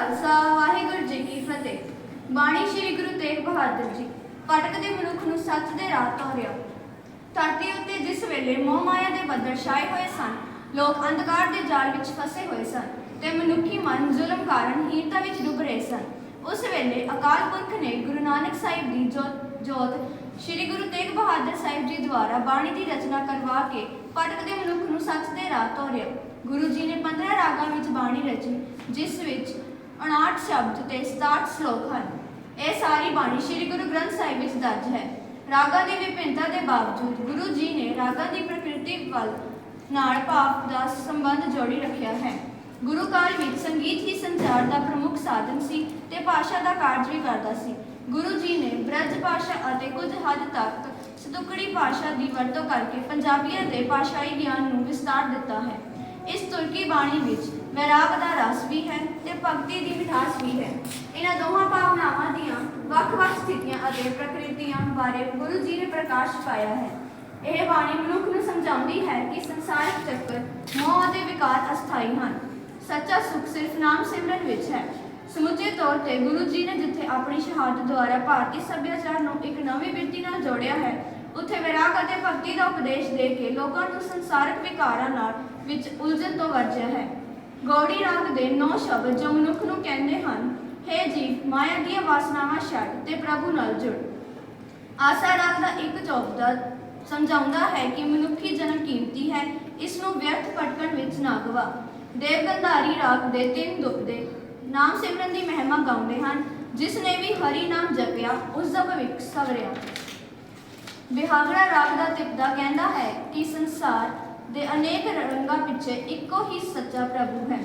ਖਾਲਸਾ, ਵਾਹਿਗੁਰੂ ਜੀ ਕੀ ਫਤਿਹ। ਬਾਣੀ ਸ੍ਰੀ ਗੁਰੂ ਤੇਗ ਬਹਾਦਰ ਜੀ ਭਟਕਦੇ ਮਨੁੱਖ ਨੂੰ ਸੱਚ ਦੇ ਰਾਹ ਤੋਰਿਆ ਧਰਤੀ ਉੱਤੇ ਜਿਸ ਵੇਲੇ ਮੋਹ ਮਾਇਆ ਦੇ ਬੱਦਲ ਛਾਏ ਹੋਏ ਸਨ, ਲੋਕ ਅੰਧਕਾਰ ਦੇ ਜਾਲ ਵਿੱਚ ਫਸੇ ਹੋਏ ਸਨ ਤੇ ਮਨੁੱਖੀ ਮਨ ਜ਼ੁਲਮ ਕਾਰਨ ਹੀਨਤਾ ਵਿੱਚ ਡੁੱਬ ਰਹੇ ਸਨ। ਉਸ ਵੇਲੇ ਅਕਾਲ ਪੁਰਖ ਨੇ ਗੁਰੂ ਨਾਨਕ ਸਾਹਿਬ ਦੀ ਜੋਤ ਜੋਤ ਸ੍ਰੀ ਗੁਰੂ ਤੇਗ ਬਹਾਦਰ ਸਾਹਿਬ ਜੀ ਦੁਆਰਾ ਬਾਣੀ ਦੀ ਰਚਨਾ ਕਰਵਾ ਕੇ ਭਟਕਦੇ ਮਨੁੱਖ ਨੂੰ ਸੱਚ ਦੇ ਰਾਹ ਤੋਰਿਆ ਗੁਰੂ ਜੀ ਨੇ 15 ਰਾਗਾਂ ਵਿੱਚ ਬਾਣੀ ਰਚੀ, ਜਿਸ ਵਿੱਚ 59 ਸ਼ਬਦ ਤੇ 67 ਸ਼ਲੋਕ ਹਨ। ਇਹ ਸਾਰੀ ਬਾਣੀ ਸ੍ਰੀ ਗੁਰੂ ਗ੍ਰੰਥ ਸਾਹਿਬ ਵਿੱਚ ਦਰਜ ਹੈ। ਰਾਗਾਂ ਦੀ ਵਿਭਿੰਨਤਾ ਦੇ ਬਾਵਜੂਦ ਗੁਰੂ ਜੀ ਨੇ ਰਾਗਾਂ ਦੀ ਪ੍ਰਕਿਰਤੀ ਵੱਲ ਨਾਲ ਭਾਵ ਦਾ ਸੰਬੰਧ ਜੋੜੀ ਰੱਖਿਆ ਹੈ। ਗੁਰੂ ਕਾਲ ਵਿੱਚ ਸੰਗੀਤ ਹੀ ਸੰਚਾਰ ਦਾ ਪ੍ਰਮੁੱਖ ਸਾਧਨ ਸੀ ਤੇ ਭਾਸ਼ਾ ਦਾ ਕਾਰਜ ਵੀ ਕਰਦਾ ਸੀ। ਗੁਰੂ ਜੀ ਨੇ ਬ੍ਰਜ ਭਾਸ਼ਾ ਅਤੇ ਕੁਝ ਹੱਦ ਤੱਕ ਸਤੁਕੜੀ ਭਾਸ਼ਾ ਦੀ ਵਰਤੋਂ ਕਰਕੇ ਪੰਜਾਬੀਆਂ ਦੇ ਭਾਸ਼ਾਈ ਗਿਆਨ ਨੂੰ ਵਿਸਤਾਰ ਦਿੱਤਾ ਹੈ। ਇਸ ਤੁਰਕੀ ਬਾਣੀ ਵਿੱਚ ਵੈਰਾਗ ਦਾ ਰਸ ਵੀ ਹੈ ਤੇ ਭਗਤੀ ਦੀ ਮਿਠਾਸ ਵੀ ਹੈ। ਇਹਨਾਂ ਦੋਹਾਂ ਭਾਵਨਾਵਾਂ ਦੀਆਂ ਵੱਖ-ਵੱਖ ਸਥਿਤੀਆਂ ਅਤੇ ਪ੍ਰਕਿਰਤੀਆਂ ਬਾਰੇ ਗੁਰੂ ਜੀ ਨੇ ਪ੍ਰਕਾਸ਼ ਪਾਇਆ ਹੈ। ਇਹ ਬਾਣੀ ਮਨੁੱਖ ਨੂੰ ਸਮਝਾਉਂਦੀ ਹੈ ਕਿ ਸੰਸਾਰਿਕ ਚੱਕਰ, ਮੋਹ ਅਤੇ ਵਿਕਾਰ ਅਸਥਾਈ ਹਨ। ਸੱਚਾ ਸੁਖ ਸਿਰਫ ਨਾਮ ਸਿਮਰਨ ਵਿੱਚ ਹੈ। ਸਮੁੱਚੇ ਤੌਰ ਤੇ ਗੁਰੂ ਜੀ ਨੇ ਜਿੱਥੇ ਆਪਣੀ ਸ਼ਹਾਦਤ ਦੁਆਰਾ ਭਾਰਤੀ ਸੱਭਿਆਚਾਰ ਨੂੰ ਇੱਕ ਨਵੀਂ ਬਿਰਤੀ ਨਾਲ ਜੋੜਿਆ ਹੈ, ਉੱਥੇ ਵਿਰਾਗ ਅਤੇ ਭਗਤੀ ਦਾ ਉਪਦੇਸ਼ ਦੇ ਕੇ ਲੋਕਾਂ ਨੂੰ ਸੰਸਾਰਕ ਵਿਕਾਰਾਂ ਨਾਲ ਵਿੱਚ ਉਲਝਣ ਤੋਂ ਵਰਜਿਆ ਹੈ। ਗੌੜੀ ਰਾਗ ਦੇ ਨੌ ਸ਼ਬਦ ਜੋ ਮਨੁੱਖ ਨੂੰ ਕਹਿੰਦੇ ਹਨ, ਹੇ ਜੀਵ, ਮਾਇਆ ਦੀਆਂ ਵਾਸਨਾਵਾਂ ਛੱਡ ਤੇ ਪ੍ਰਭੂ ਨਾਲ ਜੁੜ। ਆਸਾ ਰਾਗ ਦਾ ਇੱਕ ਚੌਪਦਾ ਸਮਝਾਉਂਦਾ ਹੈ ਕਿ ਮਨੁੱਖੀ ਜਨਮ ਕੀਮਤੀ ਹੈ, ਇਸ ਨੂੰ ਵਿਅਰਥ ਭਟਕਣ ਵਿੱਚ ਨਾ ਗਵਾ। ਦੇਵਗੰਧਾਰੀ ਰਾਗ ਦੇ ਤਿੰਨ ਦੁਪਦੇ ਨਾਮ ਸਿਮਰਨ ਦੀ ਮਹਿਮਾ ਗਾਉਂਦੇ ਹਨ, ਜਿਸ ਨੇ ਵੀ ਹਰੀ ਨਾਮ ਜਪਿਆ, ਉਸ ਦਾ ਭਵਿੱਖ ਸਵਰਿਆ। ਬਿਹਾਗੜਾ ਰਾਗ ਦਾ ਤਿਪਦਾ ਕਹਿੰਦਾ ਹੈ ਕਿ ਸੰਸਾਰ ਦੇ ਅਨੇਕ ਰੰਗਾਂ ਪਿੱਛੇ ਇੱਕੋ ਹੀ ਸੱਚਾ ਪ੍ਰਭੂ ਹੈ।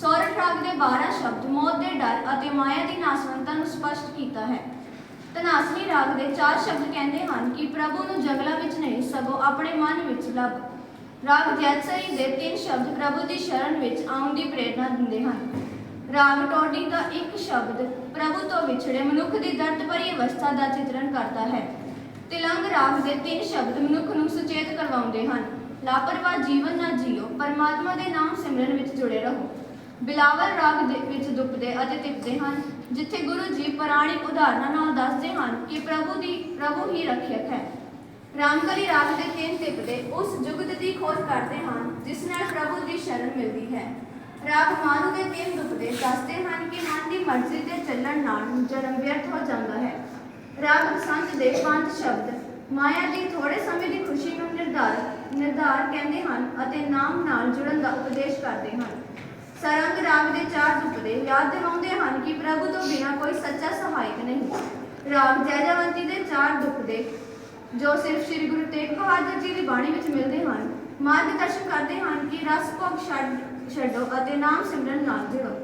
ਸੌਰਠ ਰਾਗ ਦੇ 12 ਸ਼ਬਦ ਮੌਤ ਦੇ ਡਰ ਅਤੇ ਮਾਇਆ ਦੀ ਨਾਸਵੰਤਾ ਨੂੰ ਸਪਸ਼ਟ ਕੀਤਾ ਹੈ। ਤਨਾਸਨੀ ਰਾਗ ਦੇ 4 ਸ਼ਬਦ ਕਹਿੰਦੇ ਹਨ ਕਿ ਪ੍ਰਭੂ ਨੂੰ ਜੰਗਲਾਂ ਵਿੱਚ ਨਹੀਂ, ਸਗੋਂ ਆਪਣੇ ਮਨ ਵਿੱਚ ਲੱਭ। ਰਾਗ ਜੈਤਸਰੀ ਦੇ 3 ਸ਼ਬਦ ਪ੍ਰਭੂ ਦੀ ਸ਼ਰਨ ਵਿੱਚ ਆਉਣ ਦੀ ਪ੍ਰੇਰਣਾ ਦਿੰਦੇ ਹਨ। ਰਾਗ ਟੋਡੀ ਦਾ ਇੱਕ ਸ਼ਬਦ ਪ੍ਰਭੂ ਤੋਂ ਵਿਛੜੇ ਮਨੁੱਖ ਦੀ ਦਰਦ ਭਰੀ ਅਵਸਥਾ ਦਾ ਚਿਤਰਣ ਕਰਦਾ ਹੈ। ਤਿਲੰਗ ਰਾਗ ਦੇ ਤਿੰਨ ਸ਼ਬਦ ਮਨੁੱਖ ਨੂੰ ਸੁਚੇਤ ਕਰਵਾਉਂਦੇ ਹਨ। ਲਾਪਰਵਾਹ ਜੀਵਨ ਨਾ ਜੀਓ, ਪਰਮਾਤਮਾ ਦੇ ਨਾਮ ਸਿਮਰਨ ਵਿੱਚ ਜੁੜੇ ਰਹੋ। ਬਿਲਾਵਲ ਰਾਗ ਦੇ ਵਿੱਚ ਦੁਪਦੇ ਅਤੇ ਤਿਪਦੇ ਹਨ, ਜਿੱਥੇ ਗੁਰੂ ਜੀ ਪੁਰਾਣਿਕ ਉਦਾਹਰਨਾਂ ਨਾਲ ਦੱਸਦੇ ਹਨ ਕਿ ਪ੍ਰਭੂ ਦੀ, ਪ੍ਰਭੂ ਹੀ ਰੱਖਿਅਕ ਹੈ। ਰਾਮਕਲੀ ਰਾਗ ਦੇ ਤਿੰਨ ਤਿਪਦੇ ਉਸ ਜੁਗਤ ਦੀ ਖੋਜ ਕਰਦੇ ਹਨ, ਜਿਸ ਨਾਲ ਪ੍ਰਭੂ ਦੀ ਸ਼ਰਨ ਮਿਲਦੀ ਹੈ। ਰਾਗ ਮਾਰੂ ਦੇ ਤਿੰਨ ਦੁੱਪਦੇ ਦੱਸਦੇ ਹਨ ਕਿ ਮਨ ਦੀ ਮਰਜ਼ੀ ਤੇ ਚੱਲਣ ਨਾਲ ਜਨਮ ਵਿਅਰਥ ਹੋ ਜਾਂਦਾ ਹੈ। ਰਾਗ ਸੰਤ ਦੇ ਪੰਜ ਸ਼ਬਦ ਮਾਇਆ ਦੀ ਥੋੜੇ ਸਮੇਂ ਦੀ ਖੁਸ਼ੀ ਨੂੰ ਨਿਰਧਾਰ ਨਿਰਧਾਰ ਕਹਿੰਦੇ ਹਨ ਅਤੇ ਨਾਮ ਨਾਲ ਜੁੜਨ ਦਾ ਉਪਦੇਸ਼ ਕਰਦੇ ਹਨ। ਸਰੰਗ ਰਾਗ ਦੇ ਚਾਰ ਦੁਪਦੇ ਯਾਦ ਦਿਵਾਉਂਦੇ ਹਨ ਕਿ ਪ੍ਰਭੂ ਤੋਂ ਬਿਨਾ ਕੋਈ ਸੱਚਾ ਸਹਾਇਕ ਨਹੀਂ। ਰਾਗ ਜੈਜਵੰਤੀ ਦੇ ਚਾਰ ਦੁਪਦੇ ਜੋ ਸਿਰਫ ਸ੍ਰੀ ਗੁਰੂ ਤੇਗ ਬਹਾਦਰ ਜੀ ਦੀ ਬਾਣੀ ਵਿੱਚ ਮਿਲਦੇ ਹਨ। ਮਾਰਗਦਰਸ਼ਨ ਕਰਦੇ ਹਨ ਕਿ ਰਸ ਭੋਗ ਛੱਡ, ਛੱਡੋ ਅਤੇ ਨਾਮ ਸਿਮਰਨ ਨਾਲ ਜੁੜੋ।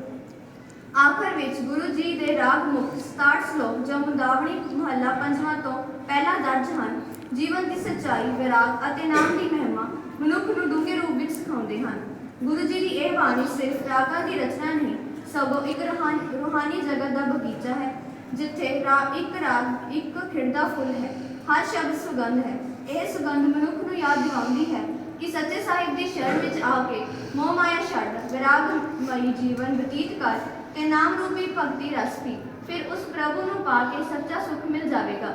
ਆਖਰ ਵਿੱਚ ਗੁਰੂ ਜੀ ਦੇ ਰਾਗ ਮੁਕਤ 67 ਸ਼ਲੋਕ ਜੋ ਮੁੰਦਾਵਣੀ ਮਹੱਲਾ ਪੰਜਵਾਂ ਤੋਂ ਪਹਿਲਾ ਦਰਜ ਹਨ। ਜੀਵਨ ਦੀ ਸੱਚਾਈ, ਵਿਰਾਗ ਅਤੇ ਨਾਮ ਦੀ ਮਹਿਮਾ ਮਨੁੱਖ ਨੂੰ ਡੂੰਘੇ ਰੂਪ ਵਿੱਚ ਸਿਖਾਉਂਦੇ ਹਨ। ਗੁਰੂ ਜੀ ਦੀ ਇਹ ਬਾਣੀ ਸਿਰਫ ਰਾਗਾਂ ਦੀ ਰਚਨਾ ਨਹੀਂ, ਸਗੋਂ ਇੱਕ ਰੂਹਾਨੀ ਰੂਹਾਨੀ ਜਗਤ ਦਾ ਬਗੀਚਾ ਹੈ, ਜਿੱਥੇ ਰਾਗ ਇੱਕ ਰਾਗ, ਇੱਕ ਖਿੜਦਾ ਫੁੱਲ ਹੈ, ਹਰ ਸ਼ਬਦ ਸੁਗੰਧ ਹੈ। ਇਹ ਸੁਗੰਧ ਮਨੁੱਖ ਨੂੰ ਯਾਦ ਦਿਵਾਉਂਦੀ ਹੈ ਕਿ ਸੱਚੇ ਸਾਹਿਬ ਦੀ ਸ਼ਰਨ ਵਿੱਚ ਆ ਕੇ ਮੋਹ ਮਾਇਆ ਛੱਡ ਵਿਰਾਗ ਵਿਰਾਗਮਈ ਜੀਵਨ ਬਤੀਤ ਕਰ ਤੇ ਨਾਮ ਰੂਪੀ ਭਗਤੀ ਰਸ ਪੀ। ਫਿਰ ਉਸ ਪ੍ਰਭੂ ਨੂੰ ਪਾ ਕੇ ਸੱਚਾ ਸੁਖ ਮਿਲ ਜਾਵੇਗਾ।